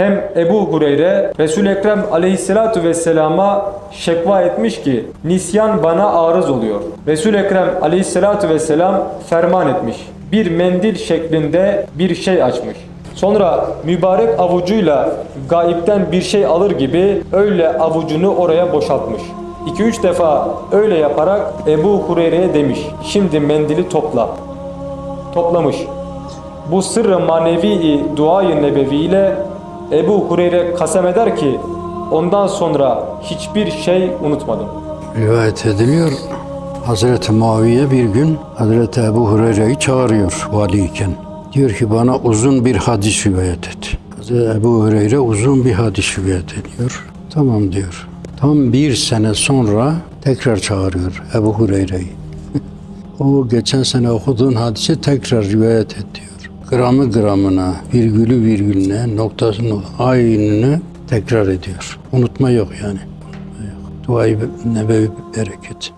Hem Ebu Hureyre Resul Ekrem Aleyhissalatu vesselama şekva etmiş ki nisyan bana arız oluyor. Resul Ekrem Aleyhissalatu vesselam ferman etmiş. Bir mendil şeklinde bir şey açmış. Sonra mübarek avucuyla gaipten bir şey alır gibi öyle avucunu oraya boşaltmış. 2-3 defa öyle yaparak Ebu Hureyre'ye demiş. Şimdi mendili topla. Toplamış. Bu sırrı manevi duayı nebevi ile Ebu Hureyre kasem eder ki ondan sonra hiçbir şey unutmadım. Rivayet ediliyor. Hazreti Muaviye bir gün Hazreti Ebu Hureyre'yi çağırıyor valiyken. Diyor ki bana uzun bir hadis rivayet et. Hazreti Ebu Hureyre uzun bir hadis rivayet ediyor. Tamam diyor. Tam bir sene sonra tekrar çağırıyor Ebu Hureyre'yi. o geçen sene okuduğun hadisi tekrar rivayet et diyor. Gramı gramına, virgülü virgülüne, noktasını aynını tekrar ediyor. Unutma yok yani. Unutma yok. Duayı nebevi bereket.